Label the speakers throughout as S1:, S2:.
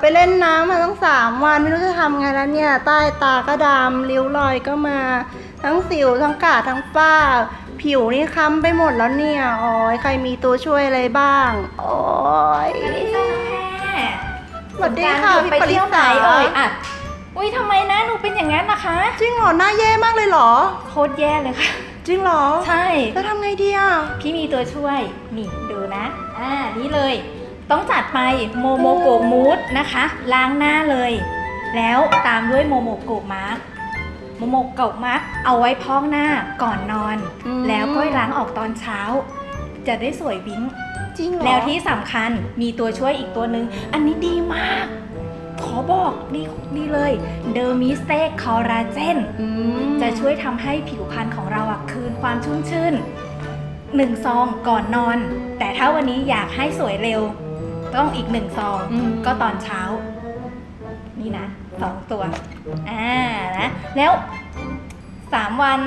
S1: ไปเล่นน้ำมาตั้งสามวันไม่รู้จะทำไงแล้วเนี่ย ใต้ตาก็ดำริ้วรอยก็มา ทั้งสิวทั้งกาทั้งฝ้า ผิวนี่ค้ำไปหมดแล้วเนี่ยโอ้ยใครมีตัวช่วยอะไรบ้าง โอ้ยสวัสดีค่ะ
S2: สงกรานต์หยุ
S1: พี่
S2: ไป
S1: ปริ
S2: เที่ยวไหน
S1: ษา
S2: เอ่ยอะอุ้ยทำไมหน้าหนูเป็นอย่างนั้นนะคะ
S1: จริงเหรอหน้าแย่มากเลยเหรอ
S2: โคตรแย่เลยค่ะ
S1: จริงเหรอ
S2: ใช่
S1: แล้วทำไงดีอะ
S2: พี่มีตัวช่วย นี่ดูนะ อ่า นี่เลย ต้องจัดไปโมโมโกะมูสนะคะ ล้างหน้าเลย แล้วตามด้วยโมโมโกะมาร์กโมโมโกะมาร์กเอาไว้พอกหน้าก่อนนอน
S1: อืม
S2: แล้วก็ล้างออกตอนเช้า จะได้สวยวิ้ง
S1: จริงเหรอ
S2: แล้วที่สำคัญมีตัวช่วยอีกตัวหนึ่งอันนี้ดีมาก ขอบอกดีดีเลยเดอร์มิสเตคอลลาเจน
S1: อืม
S2: จะช่วยทำให้ผิวพรรณของเราอะคืนความชุ่มชื่นหนึ่งซองก่อนนอน แต่ถ้าวันนี้อยากให้สวยเร็ว ต้องอีกหนึ่งซอง
S1: อืม
S2: ก็ตอนเช้า นี่นะสองตัวอ่านะแล้วสามวัน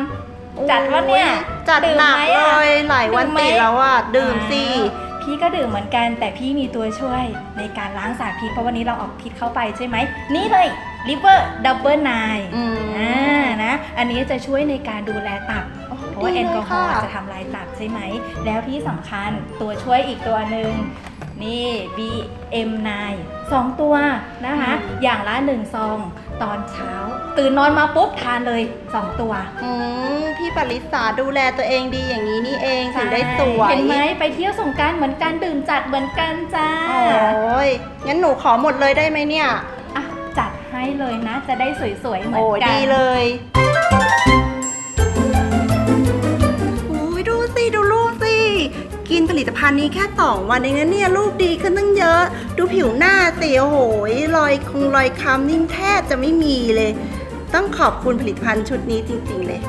S2: จัดวะเนี่ย
S1: จัด
S2: ดื่ม
S1: หนัก
S2: ไหม
S1: เล
S2: อะ
S1: ยหลายวัน
S2: ดื่มไหม
S1: ติดแล้วอะ ดื่มสิ
S2: อ้าวพี่ก็ดื่มเหมือนกันแต่พี่มีตัวช่วยในการล้างสารพิษเพราะวันนี้เราออกพิษเข้าไปใช่ไหม นี่เลย Liver Double Nine
S1: อืม
S2: อ่านะ อันนี้จะช่วยในการดูแลตับ เพราะว่าแอลกอฮอล์จะทำลายตับใช่ไหม แล้วที่สำคัญตัวช่วยอีกตัวหนึ่ง นี่ BM9 สองตัวนะคะ อย่างละหนึ่งซอง ตอนเช้า ตื่นนอนมาปุ๊บทานเลยสองตัว
S1: อืมพี่ปริษาดูแลตัวเองดีอย่างนี้นี่เองถึงได้สวย
S2: เห็นไหมไปเที่ยวสงกรารเหมือนกันดื่มจัดเหมือนกันจ้า
S1: โอ้ยงั้นหนูขอหมดเลยได้ไหมเนี่ย
S2: อะจัดให้เลยนะ จะได้สวยๆเหมือ
S1: โอ้
S2: นกัน
S1: ดีเลย กินผลิตภัณฑ์นี้แค่สองวันเองนะเนี่ยลูกดีขึ้นตั้งเยอะ ดูผิวหน้าสิโอ้โหยรอยคงรอยคำนิ่งแทบจะไม่มีเลย ต้องขอบคุณผลิตภัณฑ์ชุดนี้จริง ๆ เลย